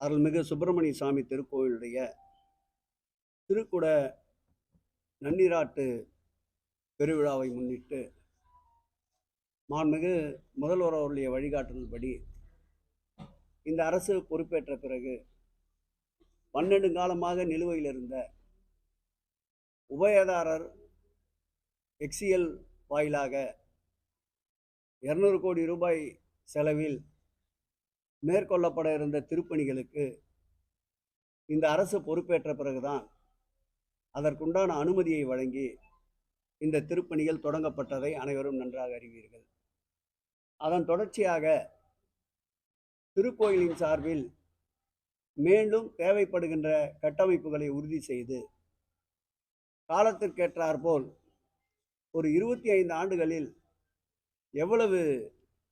அருள்மிகு சுப்பிரமணிய சாமி திருக்கோயிலுடைய திருக்குட நன்னீராட்டு பெருவிழாவை முன்னிட்டு மாண்புமிகு முதல்வர் அவருடைய வழிகாட்டுதல்படி இந்த அரசு பொறுப்பேற்ற பிறகு பன்னெண்டு காலமாக நிலுவையில் இருந்த உபயதாரர் எக்ஸிஎல் வாயிலாக இரநூறு கோடி ரூபாய் செலவில் மேற்கொள்ளப்பட இருந்த திருப்பணிகளுக்கு இந்த அரசு பொறுப்பேற்ற பிறகுதான் அதற்குண்டான அனுமதியை வழங்கி இந்த திருப்பணிகள் தொடங்கப்பட்டதை அனைவரும் நன்றாக அறிவீர்கள். அதன் தொடர்ச்சியாக திருக்கோயிலின் சார்பில் மீண்டும் தேவைப்படுகின்ற கட்டமைப்புகளை உறுதி செய்து காலத்திற்கேற்றாற்போல் ஒரு இருபத்தி ஐந்து ஆண்டுகளில் எவ்வளவு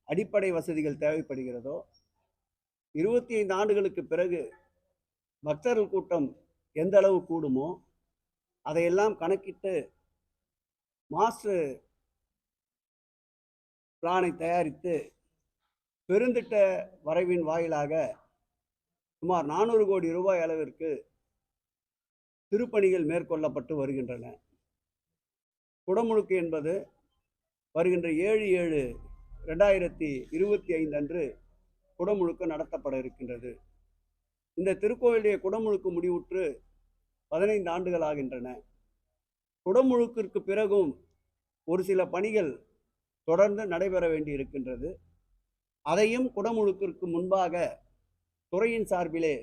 அடிப்படை வசதிகள் தேவைப்படுகிறதோ இருபத்தி ஐந்து ஆண்டுகளுக்கு பிறகு பக்தர்கள் கூட்டம் எந்த அளவு கூடுமோ அதையெல்லாம் கணக்கிட்டு மாஸ்டர் பிளானை தயாரித்து பெருந்திட்ட வரைவின் வாயிலாக சுமார் நானூறு கோடி ரூபாய் அளவிற்கு திருப்பணிகள் மேற்கொள்ளப்பட்டு வருகின்றன. குடமுழுக்கு என்பது வருகின்ற ஏழு ஏழு ரெண்டாயிரத்தி இருபத்தி ஐந்து அன்று குடமுழுக்கு நடத்தப்பட இருக்கின்றது. இந்த திருக்கோயிலுடைய குடமுழுக்கு முடிவுற்று பதினைந்து ஆண்டுகள் ஆகின்றன. குடமுழுக்கிற்கு பிறகும் ஒரு சில பணிகள் தொடர்ந்து நடைபெற வேண்டி இருக்கின்றது. அதையும் குடமுழுக்கிற்கு முன்பாக துறையின் சார்பிலே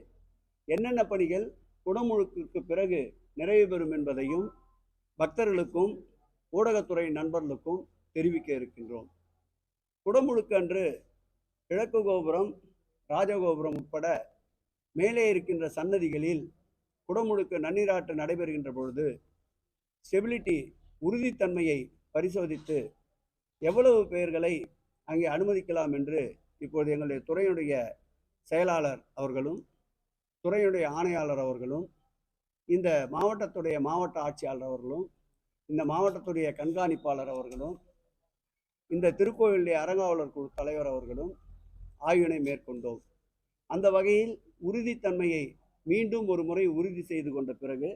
என்னென்ன பணிகள் குடமுழுக்கிற்கு பிறகு நிறைவு பெறும் என்பதையும் பக்தர்களுக்கும் ஊடகத்துறை நண்பர்களுக்கும் தெரிவிக்க இருக்கின்றோம். குடமுழுக்கு அன்று கிழக்கு கோபுரம் ராஜகோபுரம் உட்பட மேலே இருக்கின்ற சன்னதிகளில் குடமுழுக்கு நன்னீராட்டு நடைபெறுகின்ற பொழுது ஸ்டெபிலிட்டி உறுதித்தன்மையை பரிசோதித்து எவ்வளவு பெயர்களை அங்கே அனுமதிக்கலாம் என்று இப்போது எங்களுடைய துறையினுடைய செயலாளர் அவர்களும் துறையுடைய ஆணையாளர் அவர்களும் இந்த மாவட்டத்துடைய மாவட்ட ஆட்சியாளர் அவர்களும் இந்த மாவட்டத்துடைய கண்காணிப்பாளர் அவர்களும் இந்த திருக்கோயிலுடைய அறங்காவலர் குழு தலைவர் அவர்களும் ஆய்வினை மேற்கொண்டோம். அந்த வகையில் உறுதித்தன்மையை மீண்டும் ஒரு முறை உறுதி செய்து கொண்ட பிறகு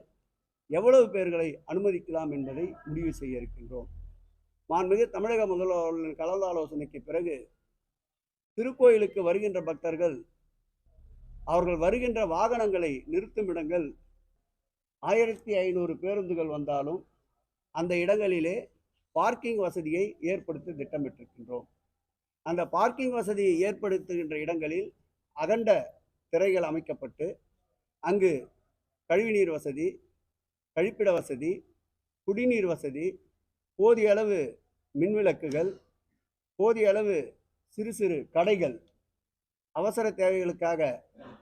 எவ்வளவு பேர்களை அனுமதிக்கலாம் என்பதை முடிவு செய்ய இருக்கின்றோம். மாண்புமிகு தமிழக முதல்வர்களின் கலந்தாலோசனைக்கு பிறகு திருக்கோயிலுக்கு வருகின்ற பக்தர்கள் அவர்கள் வருகின்ற வாகனங்களை நிறுத்தும் இடங்கள் ஆயிரத்தி ஐநூறு பேருந்துகள் வந்தாலும் அந்த இடங்களிலே பார்க்கிங் வசதியை ஏற்படுத்த திட்டமிட்டிருக்கின்றோம். அந்த பார்க்கிங் வசதியை ஏற்படுத்துகின்ற இடங்களில் அகண்ட திரைகள் அமைக்கப்பட்டு அங்கு கழிவுநீர் வசதி கழிப்பிட வசதி குடிநீர் வசதி போதிய அளவு மின்விளக்குகள் போதிய அளவு சிறு சிறு கடைகள் அவசர தேவைகளுக்காக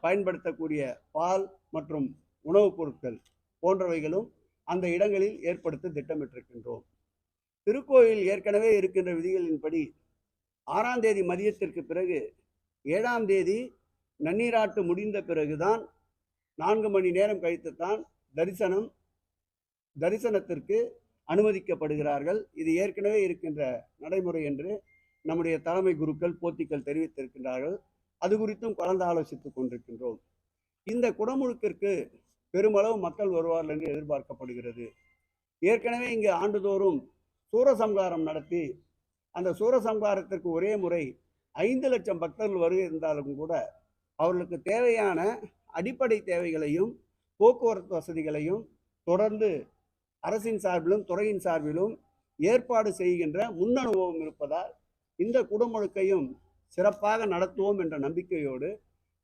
பயன்படுத்தக்கூடிய பால் மற்றும் உணவுப் பொருட்கள் போன்றவைகளும் அந்த இடங்களில் ஏற்படுத்த திட்டமிட்டிருக்கின்றோம். திருக்கோயில் ஏற்கனவே இருக்கின்ற விதிகளின்படி ஆறாம் தேதி மதியத்திற்கு பிறகு ஏழாம் தேதி நன்னீராட்டு முடிந்த பிறகுதான் நான்கு மணி நேரம் கழித்துத்தான் தரிசனம் தரிசனத்திற்கு அனுமதிக்கப்படுகிறார்கள். இது ஏற்கனவே இருக்கின்ற நடைமுறை என்று நம்முடைய தலைமை குருக்கள் போத்திகள் தெரிவித்திருக்கின்றார்கள். அது குறித்தும் கலந்து ஆலோசித்துக் கொண்டிருக்கின்றோம். இந்த குடமுழுக்கிற்கு பெருமளவு மக்கள் வருவார்கள் என்று எதிர்பார்க்கப்படுகிறது. ஏற்கனவே இங்கு ஆண்டுதோறும் சூரசம்காரம் நடத்தி அந்த சூரசம்காரத்திற்கு ஒரே முறை ஐந்து லட்சம் பக்தர்கள் வருகை இருந்தாலும் கூட அவர்களுக்கு தேவையான அடிப்படை தேவைகளையும் போக்குவரத்து வசதிகளையும் தொடர்ந்து அரசின் சார்பிலும் துறையின் சார்பிலும் ஏற்பாடு செய்கின்ற முன்னனுபவம் இருப்பதால் இந்த குடமுழுக்கையும் சிறப்பாக நடத்துவோம் என்ற நம்பிக்கையோடு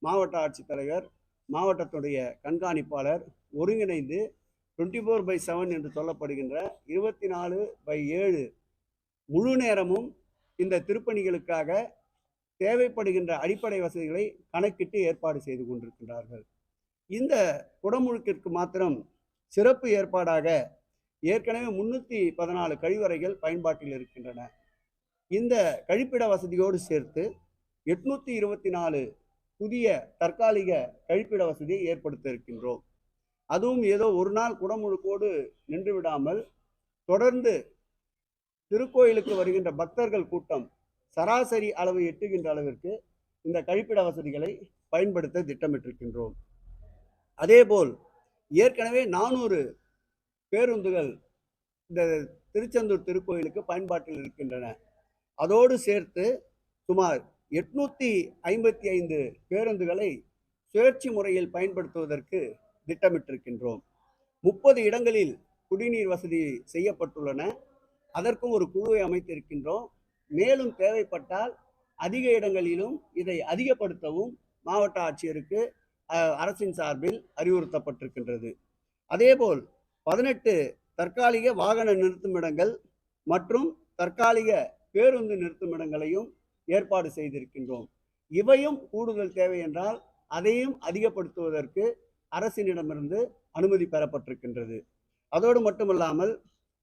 மாவட்ட ஆட்சித்தலைவர் மாவட்டத்துடைய கண்காணிப்பாளர் ஒருங்கிணைந்து டுவெண்ட்டி ஃபோர் பை செவன் என்று சொல்லப்படுகின்ற இருபத்தி நாலு பை ஏழு முழு நேரமும் இந்த திருப்பணிகளுக்காக தேவைப்படுகின்ற அடிப்படை வசதிகளை கணக்கிட்டு ஏற்பாடு செய்து கொண்டிருக்கின்றார்கள். இந்த குடமுழுக்கிற்கு மாத்திரம் சிறப்பு ஏற்பாடாக ஏற்கனவே முன்னூற்றி பதினாலு கழிவறைகள் பயன்பாட்டில் இருக்கின்றன. இந்த கழிப்பிட வசதியோடு சேர்த்து எட்நூற்றி இருபத்தி நாலு புதிய தற்காலிக கழிப்பிட வசதியை ஏற்படுத்த இருக்கின்றோம். அதுவும் ஏதோ ஒரு நாள் குடமுழுக்கோடு நின்று விடாமல் தொடர்ந்து திருக்கோயிலுக்கு வருகின்ற பக்தர்கள் கூட்டம் சராசரி அளவு எட்டுகின்ற அளவிற்கு இந்த கழிப்பிட வசதிகளை பயன்படுத்த திட்டமிட்டிருக்கின்றோம். அதேபோல் ஏற்கனவே நானூறு பேருந்துகள் இந்த திருச்செந்தூர் திருக்கோயிலுக்கு பயன்பாட்டில் இருக்கின்றன. அதோடு சேர்த்து சுமார் எட்நூற்றி ஐம்பத்தி ஐந்து பேருந்துகளை சுழற்சி முறையில் பயன்படுத்துவதற்கு திட்டமிட்டிருக்கின்றோம். முப்பது இடங்களில் குடிநீர் வசதி செய்யப்பட்டுள்ளன. அதற்கும் ஒரு குழுவை அமைத்திருக்கின்றோம். மேலும் தேவைப்பட்டால் அதிக இடங்களிலும் இதை அதிகப்படுத்தவும் மாவட்ட ஆட்சியருக்கு அரசின் சார்பில் அறிவுறுத்தப்பட்டிருக்கின்றது. அதேபோல் பதினெட்டு தற்காலிக வாகன நிறுத்துமிடங்கள் மற்றும் தற்காலிக பேருந்து நிறுத்துமிடங்களையும் ஏற்பாடு செய்திருக்கின்றோம். இவையும் கூடுதல் தேவை என்றால் அதையும் அதிகப்படுத்துவதற்கு அரசினிடமிருந்து அனுமதி பெறப்பட்டிருக்கின்றது. அதோடு மட்டுமல்லாமல்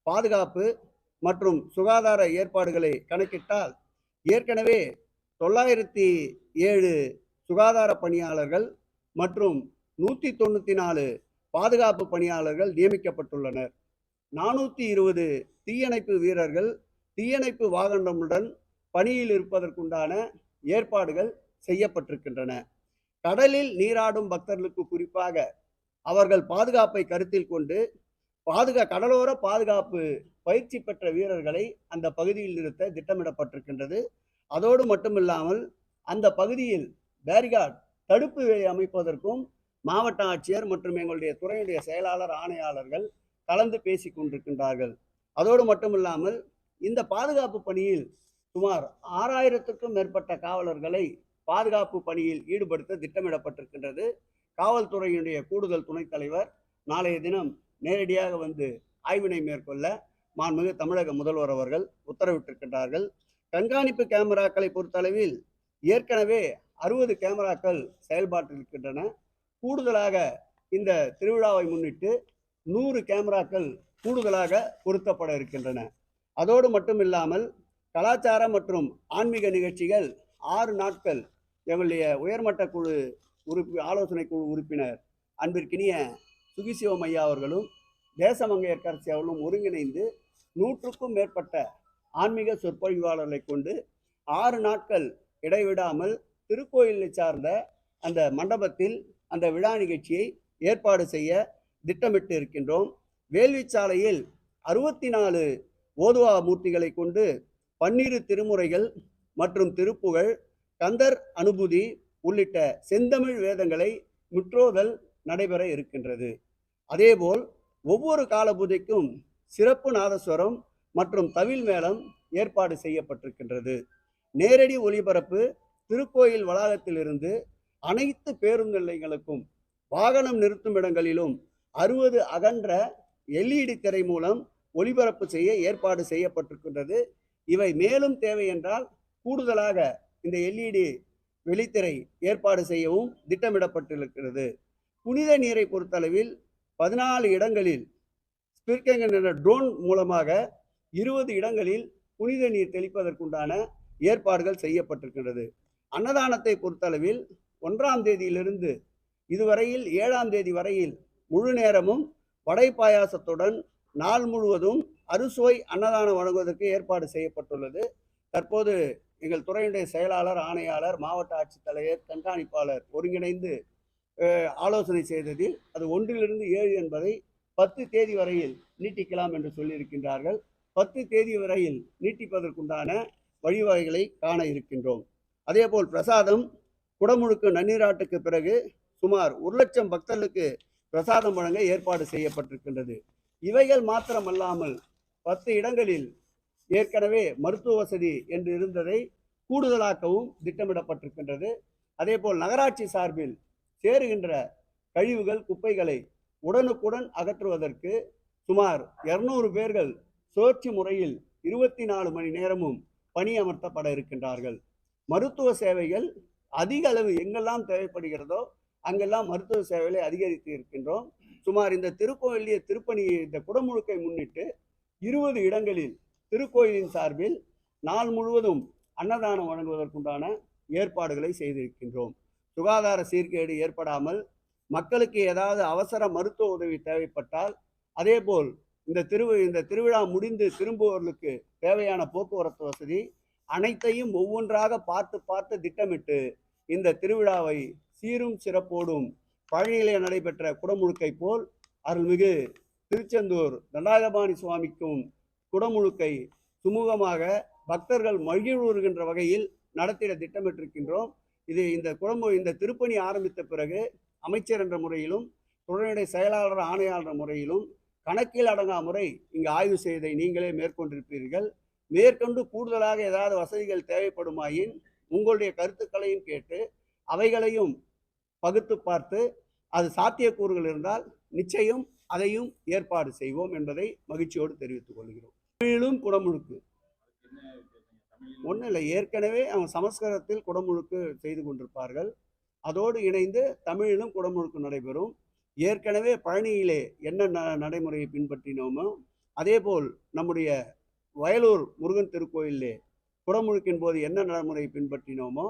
பாதுகாப்பு மற்றும் சுகாதார ஏற்பாடுகளை கணக்கிட்டால் ஏற்கனவே தொள்ளாயிரத்தி ஏழு சுகாதார பணியாளர்கள் மற்றும் நூற்றி தொண்ணூற்றி நாலு பாதுகாப்பு பணியாளர்கள் நியமிக்கப்பட்டுள்ளனர். நானூற்றி இருபது தீயணைப்பு வீரர்கள் தீயணைப்பு வாகனங்களுடன் பணியில் இருப்பதற்குண்டான ஏற்பாடுகள் செய்யப்பட்டிருக்கின்றன. கடலில் நீராடும் பக்தர்களுக்கு குறிப்பாக அவர்கள் பாதுகாப்பை கருத்தில் கொண்டு பாதுகா கடலோர பாதுகாப்பு பயிற்சி பெற்ற வீரர்களை அந்த பகுதியில் நிறுத்த திட்டமிடப்பட்டிருக்கின்றது. அதோடு மட்டுமில்லாமல் அந்த பகுதியில் பேரிகார்ட் தடுப்பு வேலி அமைப்பதற்கும் மாவட்ட ஆட்சியர் மற்றும் எங்களுடைய துறையுடைய செயலாளர் ஆணையாளர்கள் கலந்து பேசி கொண்டிருக்கின்றார்கள். அதோடு மட்டுமில்லாமல் இந்த பாதுகாப்பு பணியில் சுமார் ஆறாயிரத்துக்கும் மேற்பட்ட காவலர்களை பாதுகாப்பு பணியில் ஈடுபடுத்த திட்டமிடப்பட்டிருக்கின்றது. காவல்துறையினுடைய கூடுதல் துணைத் தலைவர் நாளைய தினம் நேரடியாக வந்து ஆய்வினை மேற்கொள்ள மாண்புமிகு தமிழக முதல்வர் அவர்கள் உத்தரவிட்டிருக்கின்றார்கள். கண்காணிப்பு கேமராக்களை பொறுத்தளவில் ஏற்கனவே அறுபது கேமராக்கள் செயல்பாட்டில் இருக்கின்றன. கூடுதலாக இந்த திருவிழாவை முன்னிட்டு நூறு கேமராக்கள் கூடுதலாக பொருத்தப்பட இருக்கின்றன. அதோடு மட்டுமில்லாமல் கலாச்சார மற்றும் ஆன்மீக நிகழ்ச்சிகள் ஆறு நாட்கள் எங்களுடைய உயர்மட்ட குழு உறுப்பி ஆலோசனை குழு உறுப்பினர் அன்பிற்கினிய சுகிசிவம் ஐயா அவர்களும் தேசமங்கையர்கரசி அவர்களும் ஒருங்கிணைந்து நூற்றுக்கும் மேற்பட்ட ஆன்மீக சொற்பொழிவாளர்களை கொண்டு ஆறு நாட்கள் இடைவிடாமல் திருக்கோயிலை சார்ந்த அந்த மண்டபத்தில் அந்த விழா நிகழ்ச்சியை ஏற்பாடு செய்ய திட்டமிட்டு இருக்கின்றோம். வேள்விச்சாலையில் அறுபத்தி நாலு ஓதுவா மூர்த்திகளை கொண்டு பன்னிரு திருமுறைகள் மற்றும் திருப்புகழ் கந்தர் அனுபூதி உள்ளிட்ட செந்தமிழ் வேதங்களை முற்றோதல் நடைபெற இருக்கின்றது. அதேபோல் ஒவ்வொரு கால பூஜைக்கும் சிறப்பு நாதஸ்வரம் மற்றும் தவில் மேளம் ஏற்பாடு செய்யப்பட்டிருக்கின்றது. நேரடி ஒளிபரப்பு திருக்கோயில் வளாகத்திலிருந்து அனைத்து பேருந்து நிலையங்களுக்கும் வாகனம் நிறுத்தும் இடங்களிலும் அறுபது அகன்ற எல்இடி திரை மூலம் ஒளிபரப்பு செய்ய ஏற்பாடு செய்யப்பட்டிருக்கின்றது. இவை மேலும் தேவை என்றால் கூடுதலாக இந்த எல்இடி வெளித்திரை ஏற்பாடு செய்யவும் திட்டமிடப்பட்டிருக்கிறது. புனித நீரை பொறுத்தளவில் பதினாலு இடங்களில் ஸ்பிர்கங் என்ற ட்ரோன் மூலமாக இருபது இடங்களில் புனித நீர் தெளிப்பதற்குண்டான ஏற்பாடுகள் செய்யப்பட்டிருக்கின்றது. அன்னதானத்தை பொறுத்தளவில் ஒன்றாம் தேதியிலிருந்து இதுவரையில் ஏழாம் தேதி வரையில் முழு நேரமும் வடை பாயாசத்துடன் நாள் முழுவதும் அறுசுவை அன்னதானம் வழங்குவதற்கு ஏற்பாடு செய்யப்பட்டுள்ளது. தற்போது எங்கள் துறையினுடைய செயலாளர் ஆணையாளர் மாவட்ட ஆட்சித்தலைவர் கண்காணிப்பாளர் ஒருங்கிணைந்து ஆலோசனை செய்ததில் அது ஒன்றிலிருந்து ஏழு என்பதை பத்து தேதி வரையில் நீட்டிக்கலாம் என்று சொல்லியிருக்கின்றார்கள். பத்து தேதி வரையில் நீட்டிப்பதற்குண்டான வழிவகைகளை காண இருக்கின்றோம். அதேபோல் பிரசாதம் குடமுழுக்கு நன்னீராட்டுக்கு பிறகு சுமார் ஒரு லட்சம் பக்தர்களுக்கு பிரசாதம் வழங்க ஏற்பாடு செய்யப்பட்டிருக்கின்றது. இவைகள் மாத்திரமல்லாமல் பத்து இடங்களில் ஏற்கனவே மருத்துவ வசதி என்று இருந்ததை கூடுதலாக்கவும் திட்டமிடப்பட்டிருக்கின்றது. அதேபோல் நகராட்சி சார்பில் சேருகின்ற கழிவுகள் குப்பைகளை உடனுக்குடன் அகற்றுவதற்கு சுமார் இருநூறு பேர்கள் சுழற்சி முறையில் இருபத்தி நாலு மணி நேரமும் பணியமர்த்தப்பட இருக்கின்றார்கள். மருத்துவ சேவைகள் அதிக அளவு எங்கெல்லாம் தேவைப்படுகிறதோ அங்கெல்லாம் மருத்துவ சேவைகளை அதிகரித்து இருக்கின்றோம். சுமார் இந்த திருக்கோயிலிய திருப்பணி இந்த குடமுழுக்கை முன்னிட்டு இருபது இடங்களில் திருக்கோயிலின் சார்பில் நாள் முழுவதும் அன்னதானம் வழங்குவதற்குண்டான ஏற்பாடுகளை செய்திருக்கின்றோம். சுகாதார சீர்கேடு ஏற்படாமல் மக்களுக்கு ஏதாவது அவசர மருத்துவ உதவி தேவைப்பட்டால் அதேபோல் இந்த திரு இந்த திருவிழா முடிந்து திரும்புவோர்களுக்கு தேவையான போக்குவரத்து வசதி அனைத்தையும் ஒவ்வொன்றாக பார்த்து பார்த்து திட்டமிட்டு இந்த திருவிழாவை சீரும் சிறப்போடும் பழனியிலே நடைபெற்ற குடமுழுக்கை போல் அருள்மிகு திருச்செந்தூர் தண்டாயுதபாணி சுவாமிக்கும் குடமுழுக்கை சுமூகமாக பக்தர்கள் மகிழ்வுறுகின்ற வகையில் நடத்திட திட்டமிட்டிருக்கின்றோம். இது இந்த குடமு இந்த திருப்பணி ஆரம்பித்த பிறகு அமைச்சர் என்ற முறையிலும் துணைநிலை செயலாளர் ஆணையாளர் முறையிலும் கணக்கில் அடங்கா முறை இங்கு ஆய்வு செய்ததை நீங்களே மேற்கொண்டிருப்பீர்கள். மேற்கொண்டு கூடுதலாக ஏதாவது வசதிகள் தேவைப்படுமாயின் உங்களுடைய கருத்துக்களையும் கேட்டு அவைகளையும் பகுத்து பார்த்து அது சாத்தியக்கூறுகள் இருந்தால் நிச்சயம் அதையும் ஏற்பாடு செய்வோம் என்பதை மகிழ்ச்சியோடு தெரிவித்துக் கொள்கிறோம். தமிழிலும் குடமுழுக்கு. ஒன்றும் இல்லை ஏற்கனவே அவங்க சமஸ்கிருதத்தில் குடமுழுக்கு செய்து கொண்டிருப்பார்கள். அதோடு இணைந்து தமிழிலும் குடமுழுக்கு நடைபெறும். ஏற்கனவே பழனியிலே என்ன ந- நடைமுறையை பின்பற்றினோமோ அதேபோல் நம்முடைய வயலூர் முருகன் திருக்கோயிலே குடமுழுக்கின் போது என்ன நடைமுறையை பின்பற்றினோமோ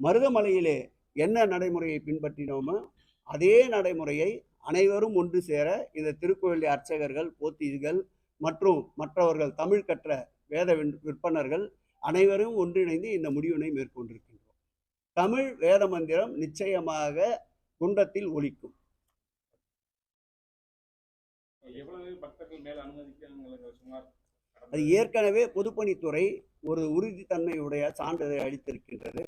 மருதமலையிலே என்ன நடைமுறையை பின்பற்றினோமோ அதே நடைமுறையை அனைவரும் ஒன்று சேர இந்த திருக்கோயிலே அர்ச்சகர்கள் போத்தீஸ்கள் மற்றும் மற்றவர்கள் தமிழ் கற்ற வேத விற்பனர்கள் அனைவரும் ஒன்றிணைந்து இந்த முடிவினை மேற்கொண்டிருக்கின்றோம் தமிழ் வேத மந்திரம் நிச்சயமாக குண்டத்தில் சுமார் அது ஏற்கனவே பொதுப்பணித்துறை ஒரு உறுதித்தன்மையுடைய சான்றிதழை அளித்திருக்கின்றது.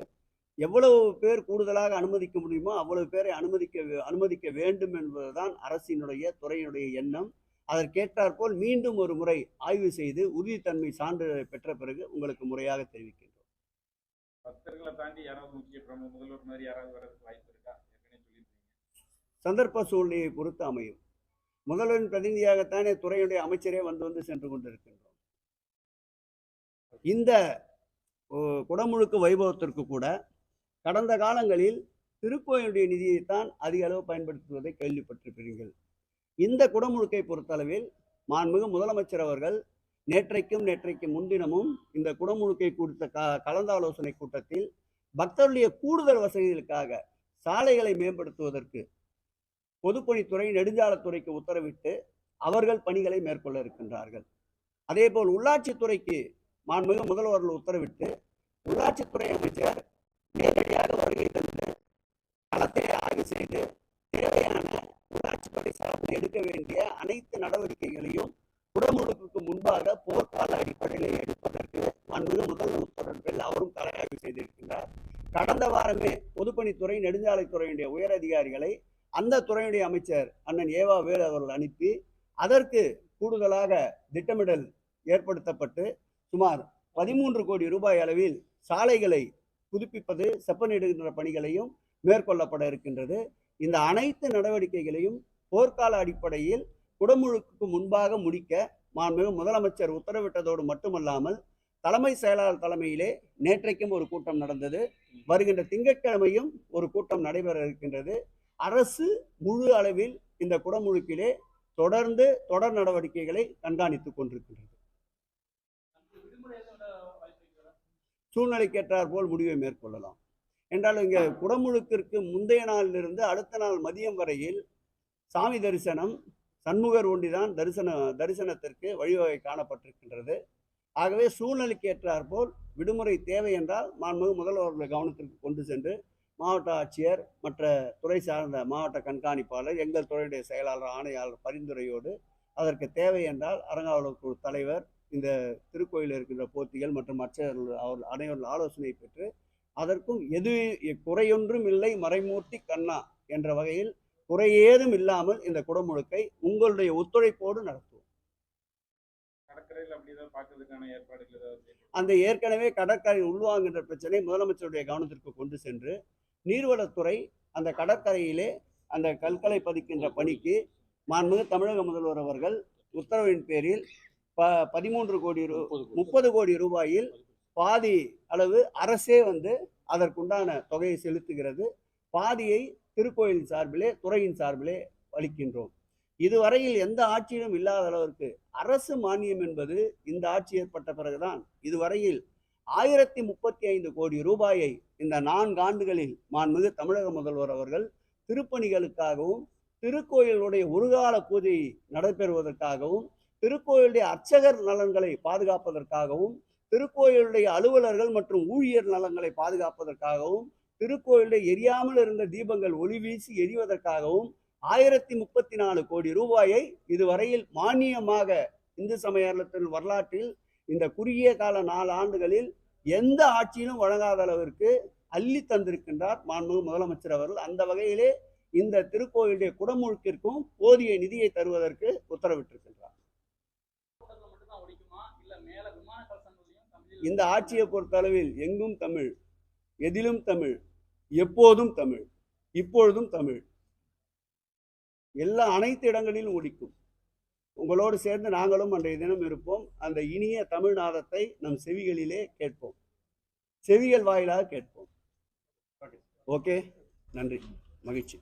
எவ்வளவு பேர் கூடுதலாக அனுமதிக்க முடியுமோ அவ்வளவு பேரை அனுமதிக்க அனுமதிக்க வேண்டும் என்பதுதான் அரசினுடைய துறையினுடைய எண்ணம். அதற்கேற்றாற்போல் மீண்டும் ஒரு முறை ஆய்வு செய்து உறுதித்தன்மை சான்றிதழை பெற்ற பிறகு உங்களுக்கு முறையாக தெரிவிக்கின்றோம் பக்தர்களை தாண்டி யாராவது முக்கிய பிரமுக முதல்வர் மாதிரி யாராவது வர்றதுக்கு வாய்ப்பு இருக்கா? ஏற்கனவே சொல்லியிருக்கீங்க சந்தர்ப்ப சூழ்நிலையை பொறுத்து அமையும். முதல்வரின் பிரதிநிதியாகத்தானே துறையுடைய அமைச்சரே வந்து வந்து சென்று கொண்டிருக்கின்றோம். இந்த ஓ, குடமுழுக்கு வைபவத்திற்கு கூட கடந்த காலங்களில் திருக்கோயிலுடைய நிதியைத்தான் அதிக அளவு பயன்படுத்துவதை கேள்விப்பட்டிருக்கிறீர்கள். இந்த குடமுழுக்கை பொறுத்தளவில் மாண்புமிகு முதலமைச்சர் அவர்கள் நேற்றைக்கும் நேற்றைக்கு முன்தினமும் இந்த குடமுழுக்கை குறித்த க கலந்தாலோசனை கூட்டத்தில் பக்தருடைய கூடுதல் வசதிகளுக்காக சாலைகளை மேம்படுத்துவதற்கு பொதுப்பணித்துறை நெடுஞ்சாலைத்துறைக்கு உத்தரவிட்டு அவர்கள் பணிகளை மேற்கொள்ள இருக்கின்றார்கள். அதேபோல் உள்ளாட்சித்துறைக்கு மாண்புமிகு முதல்வர்கள் உத்தரவிட்டு உள்ளாட்சித்துறை அமைச்சர் நேரடியாக வருகை தந்து களத்தை ஆய்வு செய்து தேவையான உள்ளாட்சித்துறை சார்பில் எடுக்க வேண்டிய அனைத்து நடவடிக்கைகளையும் புறமுழுக்கு முன்பாக போர்க்கால அடிப்படையில் எடுப்பதற்கு மாண்புமிகு முதல்வர் தொடர்பில் அவரும் கள செய்திருக்கின்றார். கடந்த வாரமே பொதுப்பணித்துறை நெடுஞ்சாலைத்துறையினுடைய உயர் அதிகாரிகளை அந்த துறையுடைய அமைச்சர் அண்ணன் ஏவா வேலு அவர்கள் அனுப்பி அதற்கு கூடுதலாக திட்டமிடல் ஏற்படுத்தப்பட்டு சுமார் பதிமூன்று கோடி ரூபாய் அளவில் சாலைகளை புதுப்பிப்பது செப்பனிடுகின்ற பணிகளையும் மேற்கொள்ளப்பட இருக்கின்றது. இந்த அனைத்து நடவடிக்கைகளையும் போர்க்கால அடிப்படையில் குடமுழுக்கு முன்பாக முடிக்க மாண்புமிகு முதலமைச்சர் உத்தரவிட்டதோடு மட்டுமல்லாமல் தலைமை செயலாளர் தலைமையிலே நேற்றைக்கும் ஒரு கூட்டம் நடந்தது. வருகின்ற திங்கட்கிழமையும் ஒரு கூட்டம் நடைபெற இருக்கின்றது. அரசு முழு அளவில் இந்த குடமுழுக்கிலே தொடர்ந்து தொடர் நடவடிக்கைகளை கண்காணித்துக் கொண்டிருக்கின்றது. சூழ்நிலைக்கேற்றார் போல் முடிவை மேற்கொள்ளலாம். என்றால் இங்கே குடமுழுக்கிற்கு முந்தைய நாளிலிருந்து அடுத்த நாள் மதியம் வரையில் சாமி தரிசனம் சண்முகர் ஒண்டிதான் தரிசன தரிசனத்திற்கு வழிவகை காணப்பட்டிருக்கின்றது. ஆகவே சூழ்நிலைக்கு ஏற்றார் போல் விடுமுறை தேவை என்றால் மாண்புமிகு முதல்வர்களுடைய கவனத்திற்கு கொண்டு சென்று மாவட்ட ஆட்சியர் மற்ற துறை சார்ந்த மாவட்ட கண்காணிப்பாளர் எங்கள் துறையுடைய செயலாளர் ஆணையாளர் பரிந்துரையோடு அதற்கு தேவை என்றால் அரங்காவலூர் குழு தலைவர் இந்த திருக்கோயிலில் இருக்கின்ற போத்திகள் மற்றும் மற்ற அவர் அனைவரும் ஆலோசனை பெற்று அதற்கும் எது குறையொன்றும் இல்லை மறைமூர்த்தி கண்ணா என்ற வகையில் குறையேதும் இல்லாமல் இந்த குடமுழுக்கை உங்களுடைய ஒத்துழைப்போடு நடத்துவோம். அந்த ஏற்கனவே கடற்கரை உள்வாங்குகின்ற பிரச்சனை முதலமைச்சருடைய கவனத்திற்கு கொண்டு சென்று நீர்வளத்துறை அந்த கடற்கரையிலே அந்த கற்களை பதிக்கின்ற பணிக்கு மாண்புமிகு தமிழக முதல்வர் அவர்கள் உத்தரவின் பேரில் ப பதிமூன்று கோடி ரூ முப்பது கோடி ரூபாயில் பாதி அளவு அரசே வந்து அதற்குண்டான தொகையை செலுத்துகிறது. பாதியை திருக்கோயில் சார்பிலே துறையின் சார்பிலே அளிக்கின்றோம். இதுவரையில் எந்த ஆட்சியிலும் இல்லாத அளவிற்கு அரசு மானியம் என்பது இந்த ஆட்சி ஏற்பட்ட பிறகுதான். இதுவரையில் ஆயிரத்தி முப்பத்தி ஐந்து கோடி ரூபாயை இந்த நான்கு ஆண்டுகளில் மாண்புமிகு தமிழக முதல்வர் அவர்கள் திருப்பணிகளுக்காகவும் திருக்கோயிலுடைய ஒருகால பூஜை நடைபெறுவதற்காகவும் திருக்கோயிலுடைய அர்ச்சகர் நலன்களை பாதுகாப்பதற்காகவும் திருக்கோயிலுடைய அலுவலர்கள் மற்றும் ஊழியர் நலன்களை பாதுகாப்பதற்காகவும் திருக்கோயிலில் எரியாமல் இருந்த தீபங்கள் ஒளி வீசி எரிவதற்காகவும் ஆயிரத்தி முப்பத்தி நாலு கோடி ரூபாயை இதுவரையில் மானியமாக இந்து சமய வரலாற்றில் இந்த குறுகிய கால நாலு ஆண்டுகளில் எந்த ஆட்சியிலும் வழங்காத அளவிற்கு அள்ளி தந்திருக்கின்றார் மாண்பு முதலமைச்சர் அவர்கள். அந்த வகையிலே இந்த திருக்கோயிலுடைய குடமுழுக்கிற்கும் போதிய நிதியை தருவதற்கு உத்தரவிட்டிருக்கின்றார். இந்த ஆட்சியை பொறுத்தளவில் எங்கும் தமிழ் எதிலும் தமிழ் எப்போதும் தமிழ் இப்பொழுதும் தமிழ். எல்லா அனைத்து இடங்களிலும் ஒழிக்கும் உங்களோடு சேர்ந்து நாங்களும் அன்றைய தினம் இருப்போம். அந்த இனிய தமிழ்நாதத்தை நம் செவிகளிலே கேட்போம். செவிகள் வாயிலாக கேட்போம். ஓகே? நன்றி. மகிழ்ச்சி.